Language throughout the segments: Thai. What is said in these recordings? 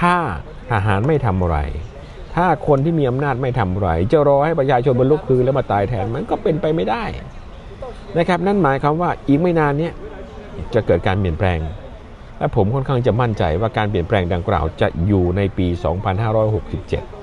ถ้าทหารไม่ทำอะไร ถ้าคนที่มีอำนาจไม่ทำอะไร จะรอให้ประชาชนบนลุกคือแล้วมาตายแทนมันก็เป็นไปไม่ได้นะครับ นั่นหมายความว่าอีกไม่นานเนี้ยจะเกิดการเปลี่ยนแปลง และผมค่อนข้างจะมั่นใจว่าการเปลี่ยนแปลงดังกล่าวจะอยู่ในปี 2567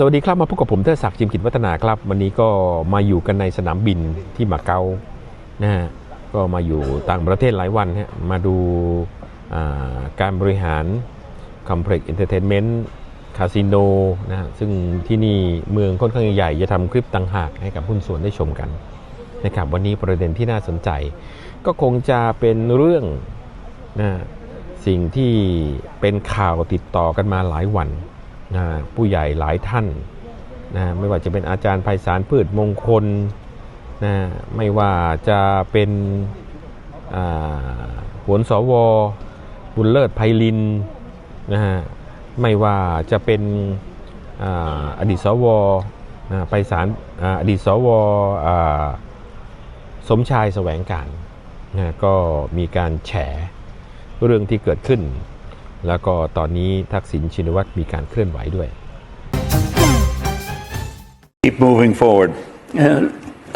สวัสดีครับมาพบกับผมเทศศักดิ์จิมกิจวัฒนาครับ วันนี้ก็มาอยู่กันในสนามบินที่มาเก๊านะฮะก็มาอยู่ต่างประเทศหลายวันฮะมาดูการบริหาร Complex Entertainment คาสิโนนะฮะซึ่งที่นี่เมืองค่อนข้างใหญ่จะทำคลิปต่างหากให้กับหุ้นส่วนได้ชมกันนะครับวันนี้ประเด็นที่น่าสนใจ ก็คงจะเป็นเรื่องนะสิ่งที่เป็นข่าวติดต่อกันมาหลายวัน นะผู้ใหญ่หลายท่านนะไม่ว่าจะเป็นอาจารย์ไพศาลพืชมงคลนะไม่ว่าจะเป็นอ่าหวนสวบุญเลิศไพลินนะฮะไม่ว่าจะเป็นอดีตสวนะไปสารอดีตสวสมชายแสวงการนะก็มีการแฉเรื่องที่เกิดขึ้น แล้วก็ตอนนี้ทักษิณชินวัตรมีการเคลื่อนไหวด้วย Keep moving forward. Uh,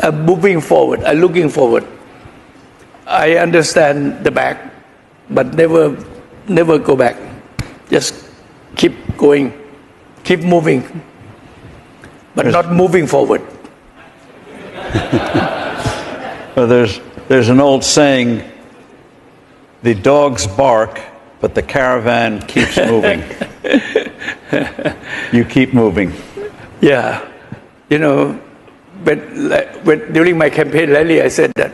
uh, moving forward, uh, looking forward. I understand the back, but never, never go back. Just keep going, keep moving, but not moving forward. Well, there's, there's an old saying the dogs bark, but the caravan keeps moving. you keep moving. Yeah, you know, when during my campaign rally, I said that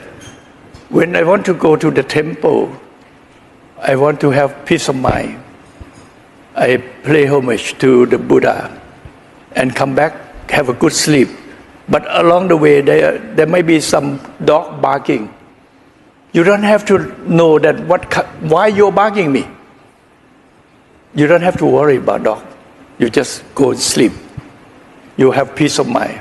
when I want to go to the temple, I want to have peace of mind. I pay homage to the Buddha and come back, have a good sleep. But along the way, there, there may be some dog barking. You don't have to know that what, why you're barking me. You don't have to worry about dog. You just go and sleep. You have peace of mind.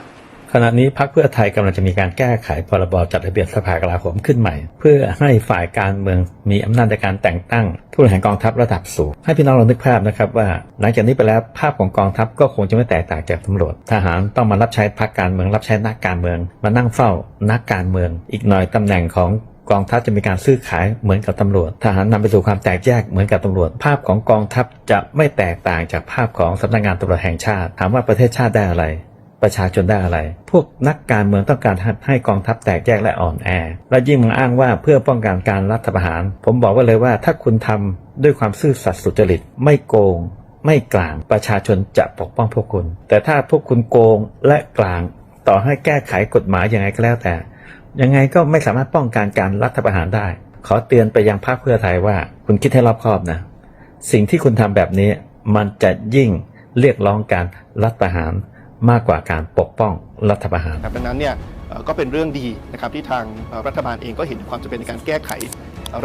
ขณะนี้พรรคเพื่อไทยกำลังจะมีการแก้ไขพรบจัดระเบียบสภากลาโหมขึ้นใหม่ เพื่อให้ฝ่ายการเมืองมีอำนาจในการแต่งตั้งผู้บริหารกองทัพระดับสูง ให้พี่น้องลองนึกภาพนะครับว่า หลังจากนี้ไปแล้วภาพของกองทัพก็คงจะไม่แตกต่างจากตำรวจ ทหารต้องมารับใช้พรรคการเมืองรับใช้นักการเมือง มานั่งเฝ้านักการเมือง อีกหน่อยตำแหน่งของ กองทัพจะมีการซื้อขายเหมือนกับตำรวจ ทหารนำไปสู่ความแตกแยกเหมือนกับตำรวจ ภาพของกองทัพจะไม่แตกต่างจากภาพของสำนักงานตำรวจแห่งชาติ ถามว่าประเทศชาติได้อะไร ประชาชนได้อะไร พวกนักการเมืองต้องการให้กองทัพแตกแยกและอ่อนแอ และยิ่งมึงอ้างว่าเพื่อป้องกันการรัฐประหาร ผมบอกไว้เลยว่าถ้าคุณทำด้วยความซื่อสัตย์สุจริตไม่โกง ไม่กลางประชาชนจะปกป้องพวกคุณ แต่ถ้าพวกคุณโกงและกลางต่อให้แก้ไขกฎหมายยังไงก็แล้วแต่ ยังไงก็ไม่สามารถป้องกันการรัฐประหารได้ ขอเตือนไปยังพรรคเพื่อไทยว่า คุณคิดให้รอบคอบนะ สิ่งที่คุณทำแบบนี้ มันจะยิ่งเรียกร้องการรัฐประหารมากกว่าการปกป้องรัฐประหารดังนั้นเนี่ยก็เป็นเรื่องดีนะครับที่ทางรัฐบาลเองก็เห็นความจำเป็นในการแก้ไข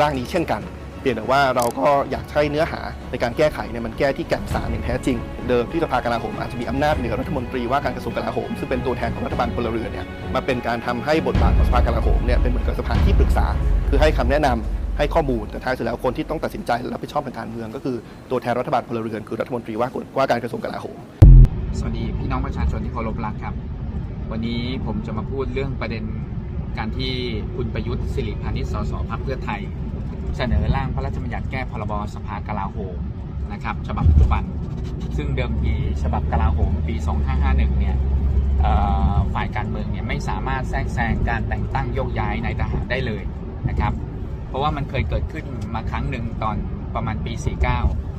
ร่างนี้เช่นกัน เพียงแต่ว่าเราก็อยากให้เนื้อหาในการแก้ไขเนี่ยมันแก้ที่แก่นสารอย่างแท้จริง เดิมที่สภากลาโหมอาจจะมีอำนาจเหนือรัฐมนตรีว่าการกระทรวงกลาโหม ซึ่งเป็นตัวแทนของรัฐบาลพลเรือนเนี่ยมาเป็นการทำให้บทบาทของสภากลาโหมเนี่ยเป็นเหมือนกับสภาที่ปรึกษา คือให้คำแนะนำให้ข้อมูลแต่ท้ายสุดแล้วคนที่ต้องตัดสินใจและรับผิดชอบทางการเมือง ก็คือตัวแทนรัฐบาลพลเรือนคือรัฐมนตรีว่าว่าการกระทรวงกลาโหม สวัสดีพี่น้องประชาชนที่เคารพรักครับ วันนี้ผมจะมาพูดเรื่องประเด็นการที่คุณประยุทธ์สิริพานิชสสพักเพื่อไทย เสนอร่างพระราชบัญญัติแก้พรบสภากลาโหมนะครับฉบับปัจจุบัน ซึ่งเดิมทีฉบับกลาโหมปี 2551 เนี่ยฝ่ายการเมืองเนี่ยไม่สามารถแทรกแซงการแต่งตั้งโยกย้ายนายทหารได้เลยนะครับ เพราะว่ามันเคยเกิดขึ้นมาครั้งหนึ่งตอนประมาณปี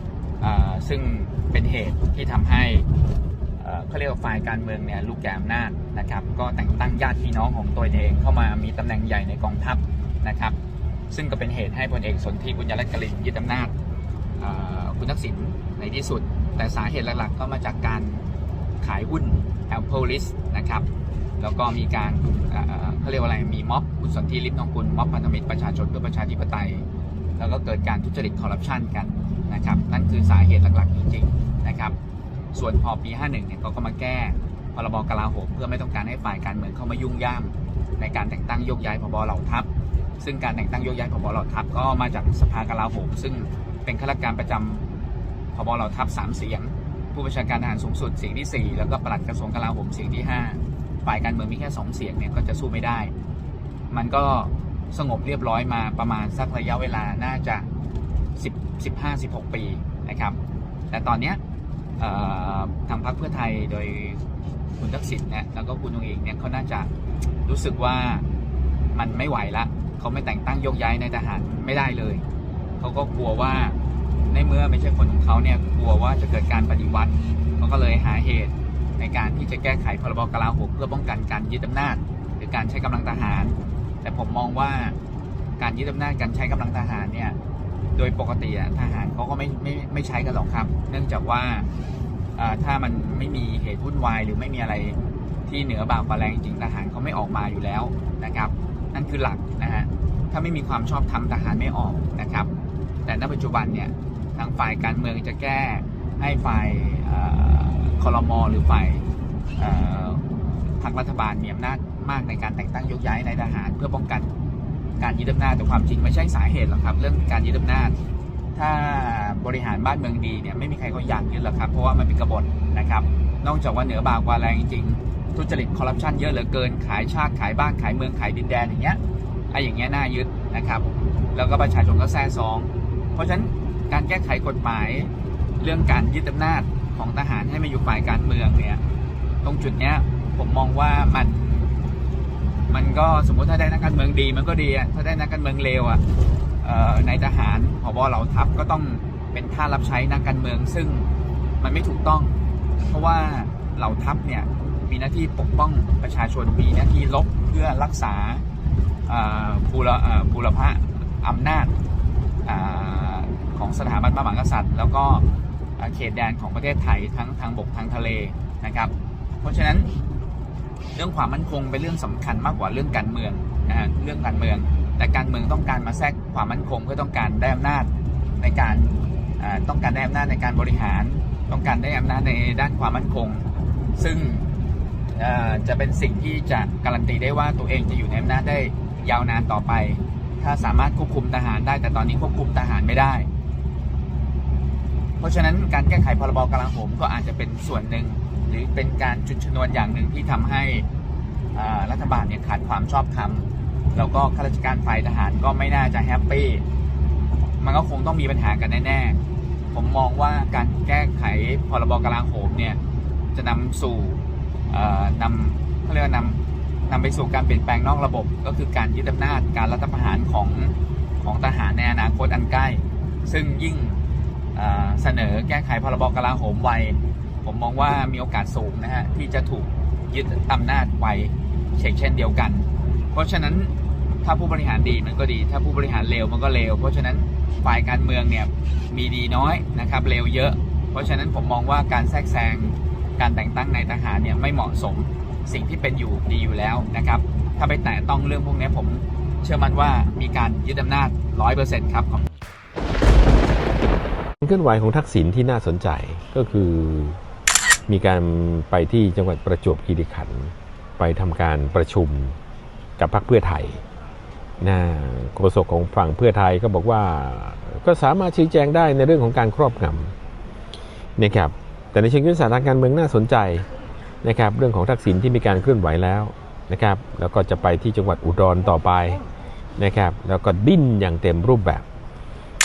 49 ซึ่งเป็นเหตุที่ทำให้เขาเรียกว่าฝ่ายการเมืองเนี่ยลูกแก่อำนาจนะครับ ก็แต่งตั้งญาติพี่น้องของตัวเองเข้ามามีตำแหน่งใหญ่ในกองทัพนะครับ ซึ่งก็เป็นเหตุให้พลเอกสนธิบุญยรัตน์กลินยึดอำนาจอ่อคุณทักษิณในที่สุด แต่สาเหตุหลักๆ ก็มาจากการขายหุ้น Apple List นะครับแล้วก็มีการเอ่อเขาเรียกว่าอะไรมีม็อบคุณสนธิลิมทองกุลม็อบพันธมิตรประชาชนเพื่อประชาธิปไตย แล้วก็เกิดการทุจริตคอร์รัปชันกันนะครับนั่นคือสาเหตุหลักๆจริงๆนะครับส่วนพอปี 51เนี่ยเขาก็มาแก้พรบกลาโหมเพื่อไม่ต้องการให้ฝ่ายการเมืองเข้ามายุ่งย่ามในการแต่งตั้งโยกย้ายพบเหล่าทัพ ซึ่งการแต่งตั้งโยกย้ายพบเหล่าทัพก็มาจากสภากลาโหมซึ่งเป็นข้าราชการประจำพบเหล่าทัพสามเสียง ผู้บัญชาการทหารสูงสุดเสียงที่ 4 แล้วก็ปลัดกระทรวงกลาโหมเสียงที่ 5 ฝ่ายการเมืองมีแค่ 2 เสียงเนี่ยก็จะสู้ไม่ได้ มันก็สงบเรียบร้อยมาประมาณสักระยะเวลาน่าจะ10 15 16 ปีนะครับ แต่ตอนเนี้ยทางพรรคเพื่อไทยโดยคุณทักษิณเนี่ยแล้วก็คุณองเอกเนี่ยเขาน่าจะรู้สึกว่ามันไม่ไหวละ เขาไม่แต่งตั้งยกย้ายในทหารไม่ได้เลย เขาก็กลัวว่าในเมื่อไม่ใช่คนของเขาเนี่ยกลัวว่าจะเกิดการปฏิวัติเขาก็เลยหาเหตุในการที่จะแก้ไขพรบกลาโหมเพื่อป้องกันการยึดอำนาจ หรือการใช้กำลังทหาร แต่ผมมองว่าการยึดอำนาจการใช้กำลังทหารเนี่ยโดยปกติทหารเขาก็ไม่ไม่ไม่ใช้กันหรอกครับ เนื่องจากว่าถ้ามันไม่มีเหตุวุ่นวายหรือไม่มีอะไรที่เหนือบ่ากกว่าแรงจริงทหารเขาไม่ออกมาอยู่แล้วนะครับ นั่นคือหลักนะฮะถ้าไม่มีความชอบธรรมทหารไม่ออกนะครับ แต่ณปัจจุบันเนี่ยทางฝ่ายการเมืองจะแก้ให้ฝ่ายคอรมอหรือฝ่ายเอ่อพรรครัฐบาลมีอำนาจมากในการแต่งตั้งยกย้ายนายทหาร เพื่อป้องกันการยึดอำนาจแต่ความจริงไม่ใช่สาเหตุหรอกครับ เรื่องการยึดอำนาจ ถ้าบริหารบ้านเมืองดีเนี่ยไม่มีใครก็อยากยึดหรอกครับ เพราะว่ามันเป็นกบฏนะครับ นอกจากว่าเหนือบากกว่าแรงจริง ทุจริตคอร์รัปชันเยอะเหลือเกินขายชาติขายบ้านขายเมืองขายดินแดนอย่างเงี้ยไอ้อย่างเงี้ยน่ายึดนะครับ แล้วก็ประชาชนก็แซ่ซอง เพราะฉะนั้นการแก้ไขกฎหมายเรื่องการยึดอำนาจของทหารให้มาอยู่ฝ่ายการเมืองเนี่ยตรงจุดเนี้ยผมมองว่ามันมันก็สมมติถ้าได้นักการเมืองดีมันก็ดีอะถ้าได้นักการเมืองเลวอะในทหารผบเหล่าทัพก็ต้องเป็นท่ารับใช้นักการเมือง ซึ่งมันไม่ถูกต้อง เพราะว่าเหล่าทัพเนี่ย มีหน้าที่ปกป้องประชาชน มีหน้าที่ลบเพื่อรักษาเอ่อบูรเอ่อบูรพะอำนาจอของสถาบันพระมหากษัตริย์ แล้วก็เขตแดนของประเทศไทยทั้งทางบกทางทะเลนะครับ เพราะฉะนั้นเรื่องความมั่นคงเป็นเรื่องสำคัญมากกว่าเรื่องการเมืองนะฮะเรื่องการเมือง แต่การเมืองต้องการมาแทรกความมั่นคงเพื่อต้องการได้อำนาจในการต้องการได้อำนาจในการบริหาร ต้องการได้อำนาจในด้านความมั่นคง ซึ่ง จะเป็นสิ่งที่จะการันตีได้ว่าตัวเองจะอยู่ในอำนาจได้ยาวนานต่อไป ถ้าสามารถควบคุมทหารได้ แต่ตอนนี้ควบคุมทหารไม่ได้ เพราะฉะนั้นการแก้ไขพรบกลาโหมก็อาจจะเป็นส่วนหนึ่ง หรือเป็นการจุดชนวนอย่างหนึ่งที่ทำให้รัฐบาลเนี่ยขาดความชอบธรรมแล้วก็ข้าราชการฝ่ายทหารก็ไม่น่าจะแฮปปี้มันก็คงต้องมีปัญหากันแน่ๆผมมองว่าการแก้ไขพรบกลาโหมเนี่ยจะนำสู่ นำเขาเรียกนำนำไปสู่การเปลี่ยนแปลงนอกระบบ ก็คือการยึดอำนาจการรัฐประหารของของทหารในอนาคตอันใกล้ ซึ่งยิ่งเสนอแก้ไขพรบกลาโหมไว ผมมองว่ามีโอกาสสูงนะฮะที่จะถูกยึดอำนาจไวเช่นเช่นเดียวกัน เพราะฉะนั้นถ้าผู้บริหารดีมันก็ดี ถ้าผู้บริหารเลวมันก็เลว เพราะฉะนั้นฝ่ายการเมืองเนี่ยมีดีน้อยนะครับเลวเยอะ เพราะฉะนั้นผมมองว่าการแทรกแซง การแต่งตั้งนายทหารเนี่ยไม่เหมาะสมสิ่งที่เป็นอยู่ดีอยู่แล้วนะครับ ถ้าไปแตะต้องเรื่องพวกนี้ผมเชื่อมั่นว่ามีการยึดอำนาจร้อยเปอร์เซ็นต์ครับเคลื่อนไหวของทักษิณที่น่าสนใจก็คือมีการไปที่จังหวัดประจวบคีรีขันธ์ไปทำการประชุมกับพรรคเพื่อไทยนะโฆษกของฝั่งเพื่อไทยก็บอกว่าก็สามารถชี้แจงได้ในเรื่องของการครอบงำนะครับ แต่ในเชิงยุทธศาสตร์ทางการเมืองน่าสนใจนะครับเรื่องของทักษิณที่มีการเคลื่อนไหวแล้วนะครับแล้วก็จะไปที่จังหวัดอุดรต่อไปนะครับแล้วก็ดิ้นอย่างเต็มรูปแบบ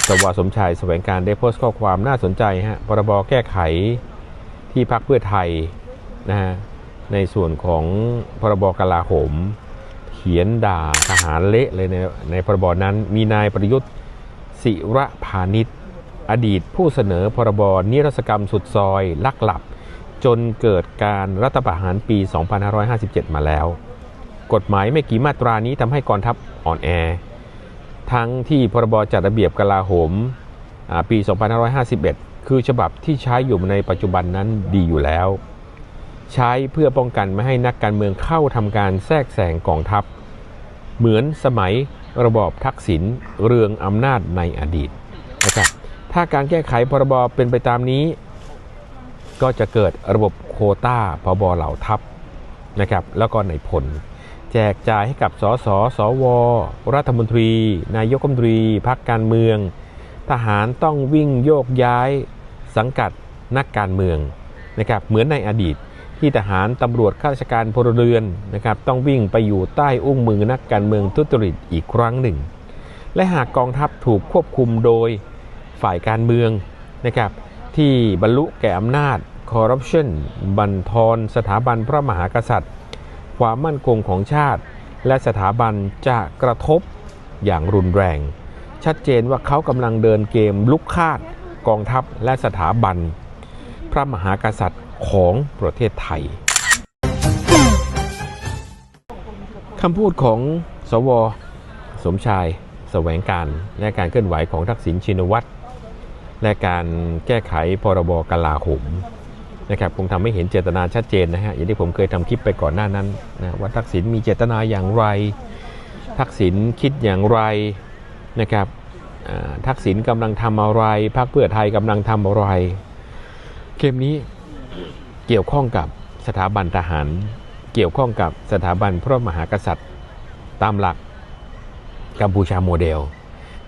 สวสมชายแสวงการได้โพสต์ข้อความน่าสนใจฮะพรบแก้ไขที่พักเพื่อไทยนะฮะในส่วนของพรบกลาโหม เขียนด่าทหารเละเลยในในพรบนั้นมีนายประยุทธ์ศิระพานิช อดีตผู้เสนอพรบนิรศกรรมสุดซอยลักหลับ จนเกิดการรัฐประหารปี 2557 มาแล้ว กฎหมายไม่กี่มาตรานี้ทำให้กองทัพอ่อนแอ ทั้งที่พรบจัดระเบียบกลาโหมปี 2551 คือฉบับที่ใช้อยู่ในปัจจุบันนั้นดีอยู่แล้ว ใช้เพื่อป้องกันไม่ให้นักการเมืองเข้าทำการแทรกแซงกองทัพ เหมือนสมัยระบอบทักษิณเรืองอำนาจในอดีตนะครับ ถ้าการแก้ไขพรบเป็นไปตามนี้ ก็จะเกิดระบบโคต้าพบเหล่าทัพนะครับแล้วก็ในผล แจกจ่ายให้กับสสสว รัฐมนตรี นายกรัฐมนตรีพักการเมือง ทหารต้องวิ่งโยกย้ายสังกัดนักการเมืองนะครับเหมือนในอดีตที่ทหารตำรวจข้าราชการพลเรือนนะครับต้องวิ่งไปอยู่ใต้อุ้งมือนักการเมืองทุจริตอีกครั้งหนึ่ง และหากกองทัพถูกควบคุมโดย ฝ่ายการเมืองนะครับที่บรรลุแก่อำนาจคอร์รัปชันบันทอนสถาบันพระมหากษัตริย์ ความมั่นคงของชาติ และสถาบันจะกระทบอย่างรุนแรง ชัดเจนว่าเขากำลังเดินเกมลุกคาดกองทัพและสถาบัน พระมหากษัตริย์ของประเทศไทยคำพูดของสว สมชาย แสวงการและการเคลื่อนไหวของทักษิณชินวัตร และการแก้ไขพรบกลาโหมนะครับคงทำให้เห็นเจตนาชัดเจนนะฮะอย่างที่ผมเคยทำคลิปไปก่อนหน้านั้นนะว่าทักษิณมีเจตนาอย่างไร ทักษิณคิดอย่างไรนะครับทักษิณกำลังทำอะไรพรรคเพื่อไทยกำลังทำอะไรเกมนี้เกี่ยวข้องกับสถาบันทหาร เกี่ยวข้องกับสถาบันพระมหากษัตริย์ ตามหลักกัมพูชาโมเดล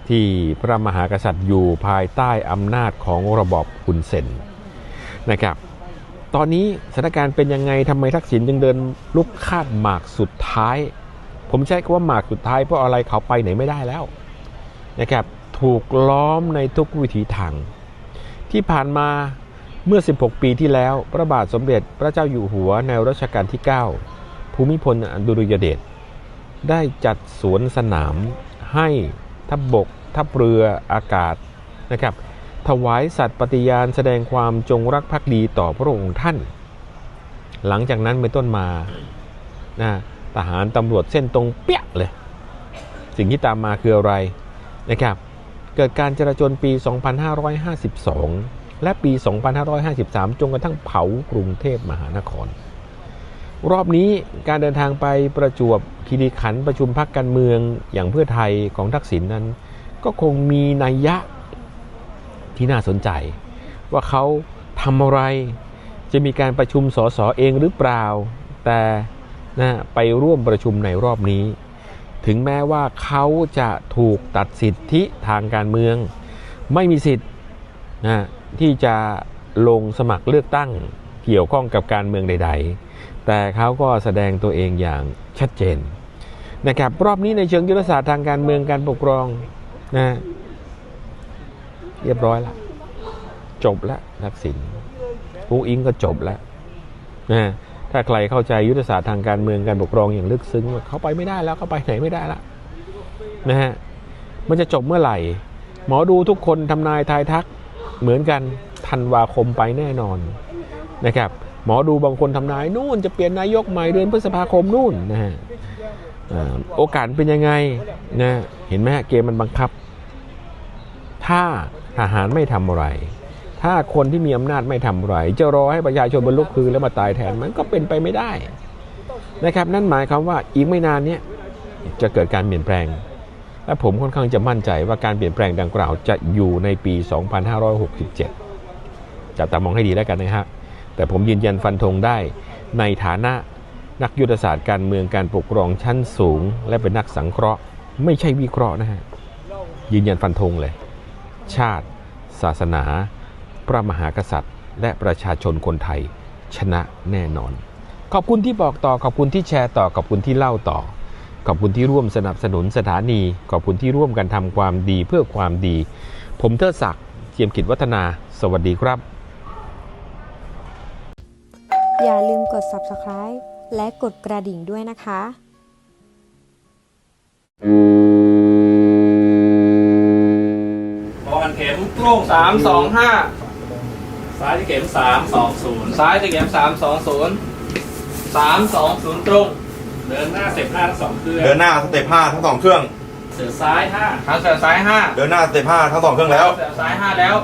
ที่พระมหากษัตริย์อยู่ภายใต้อำนาจของระบอบคุนเซนนะครับ ตอนนี้สถานการณ์เป็นยังไงทำไมทักษิณจึงเดินลุกคาดหมากสุดท้าย ผมใช้คำว่าหมากสุดท้ายเพราะอะไรเขาไปไหนไม่ได้แล้วนะครับถูกล้อมในทุกวิถีทาง ที่ผ่านมาเมื่อ 16 ปีที่แล้ว พระบาทสมเด็จพระเจ้าอยู่หัวในรัชกาลที่ 9 ภูมิพลอดุลยเดชได้จัดสวนสนามให้ ทัพบบก ทัพเรืออากาศนะครับถวายสัตย์ปฏิญาณแสดงความจงรักภักดีต่อพระองค์ท่าน หลังจากนั้นเป็นต้นมานะทหารตำรวจเส้นตรงเปี้ยเลย สิ่งที่ตามมาคืออะไรนะครับ เกิดการจราจนปี 2552 และปี 2553 จนกระทั่งเผากรุงเทพมหานคร รอบนี้การเดินทางไปประจวบคีรีขันธ์ประชุมพักการเมืองอย่างเพื่อไทยของทักษิณนนั้น ก็คงมีนัยยะที่น่าสนใจ ว่าเขาทำอะไรจะมีการประชุมสสเองหรือเปล่า แต่นะไปร่วมประชุมในรอบนี้ ถึงแม้ว่าเขาจะถูกตัดสิทธิทางการเมือง ไม่มีสิทธิ์นะที่จะลงสมัครเลือกตั้งเกี่ยวข้องกับการเมืองใด ๆ แต่เขาก็แสดงตัวเองอย่างชัดเจนนะครับรอบนี้ในเชิงยุทธศาสตร์ทางการเมืองการปกครองนะเรียบร้อยแล้วจบแล้วทักษิณอุ้งอิงก็จบแล้วนะถ้าใครเข้าใจยุทธศาสตร์ทางการเมืองการปกครองอย่างลึกซึ้งว่าเขาไปไม่ได้แล้วเขาไปไหนไม่ได้แล้วนะฮะมันจะจบเมื่อไหร่ หมอดูทุกคนทำนายทายทักเหมือนกันธันวาคมไปแน่นอนนะครับ หมอดูบางคนทำนายนู่นจะเปลี่ยนนายกใหม่เดือนพฤษภาคมนู่นนะฮะโอกาสเป็นยังไงนะเห็นไหมฮะเกมมันบังคับ ถ้าทหารไม่ทำอะไร ถ้าคนที่มีอำนาจไม่ทำอะไร จะรอให้ประชาชนบรรลุคืนแล้วมาตายแทนมันก็เป็นไปไม่ได้นะครับ นั่นหมายความว่าอีกไม่นานเนี้ยจะเกิดการเปลี่ยนแปลง และผมค่อนข้างจะมั่นใจว่าการเปลี่ยนแปลงดังกล่าวจะอยู่ในปี 2567จับตามองให้ดีแล้วกันนะฮะ แต่ผมยืนยันฟันธงได้ ในฐานะนักยุทธศาสตร์การเมืองการปกครองชั้นสูง และเป็นนักสังเคราะห์ ไม่ใช่วิเคราะห์นะฮะยืนยันฟันธงเลย ชาติ ศาสนา พระมหากษัตริย์ และประชาชนคนไทย ชนะแน่นอน ขอบคุณที่บอกต่อขอบคุณที่แชร์ต่อขอบคุณที่เล่าต่อ ขอบคุณที่ร่วมสนับสนุนสถานี ขอบคุณที่ร่วมกันทำความดีเพื่อความดี ผมเทอศักดิ์เจียมกิจวัฒนา สวัสดีครับ อย่าลืมกด subscribe และกดกระดิ่งด้วยนะคะพอกันเข็มตรงสามสองห้าซ้ายที่เข็มสามสองศูนย์ซ้ายที่เข็มสามสองศูนย์สามสองศูนย์ตรง เดินหน้าเสร็จหน้าทั้งสองเครื่องเดินหน้าสเต็ปห้าทั้งสองเครื่อง เสือซ้ายห้าขาเสือซ้ายห้าเดินหน้าสเต็ปห้าทั้งสองเครื่องแล้ว เสือซ้ายห้าแล้ว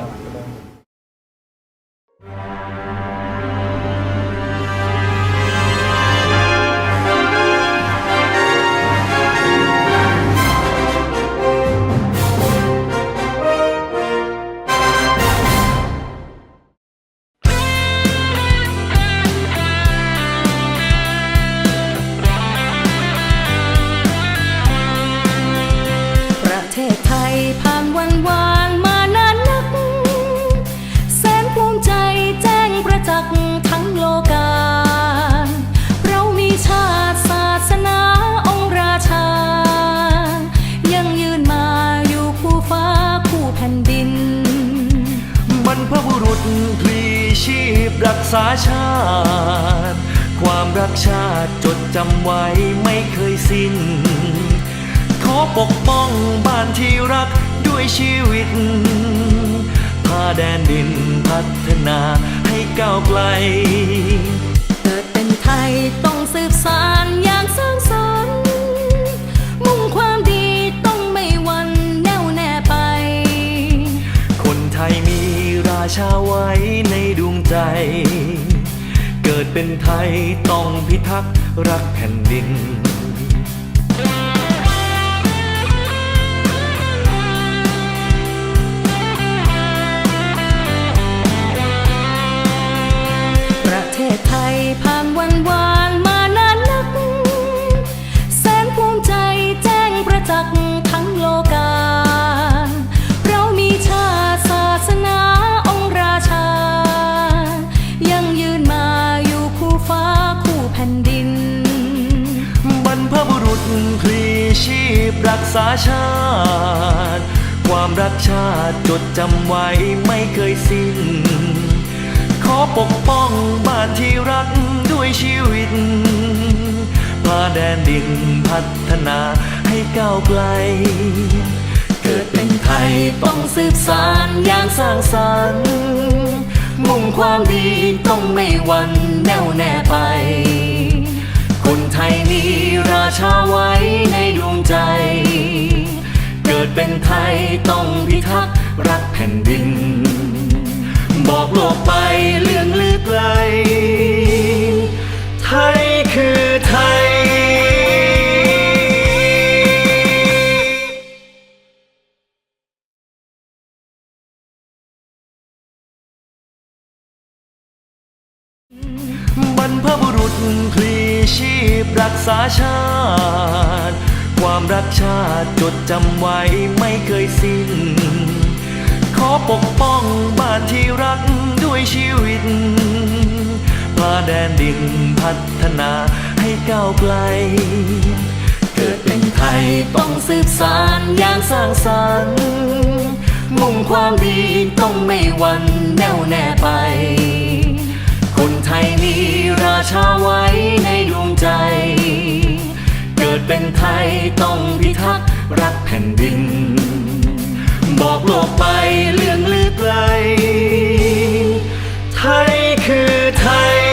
พลีชีพรักษาชาติ ความรักชาติจดจำไว้ไม่เคยสิ้น ขอปกป้องบ้านที่รักด้วยชีวิต พาแดนดินพัฒนาให้ก้าวไกล เกิดเป็นไทยต้องสืบสานอย่างสร้าง ชาไว้ในดวงใจ เกิดเป็นไทยต้องพิทักษ์รักแผ่นดินประเทศไทยผ่านวันวานมานาน ฟ้าคู่แผ่นดิน บรรพบุรุษพลีชีพรักษาชาติ ความรักชาติจดจำไว้ไม่เคยสิ้น ขอปกป้องบ้านที่รักด้วยชีวิตพาแดนดินพัฒนาให้ก้าวไกล เกิดเป็นไทยต้องสืบสานอย่างสร้างสรรค์ มุ่งความดีต้องไม่วันแน่วแน่ไป คนไทยมีราชาไว้ในดวงใจ เกิดเป็นไทยต้องพิทักษ์รักแผ่นดิน บอกโลกไปเรื่องลือไกลไทยคือไทย รักษาชาติ ความรักชาติจดจำไว้ไม่เคยสิ้น ขอปกป้องบ้านที่รักด้วยชีวิตพาแดนดินพัฒนาให้ก้าวไกล เกิดเป็นไทยต้องสืบสานอย่างสร้างสรรค์มุ่งความดีต้องไม่หวันแน่วแน่ไป ไทยมีราชาไว้ในดวงใจ เกิดเป็นไทยต้องพิทักษ์รักแผ่นดิน บอกโลกไปเรื่องลือไกลไทยคือไทย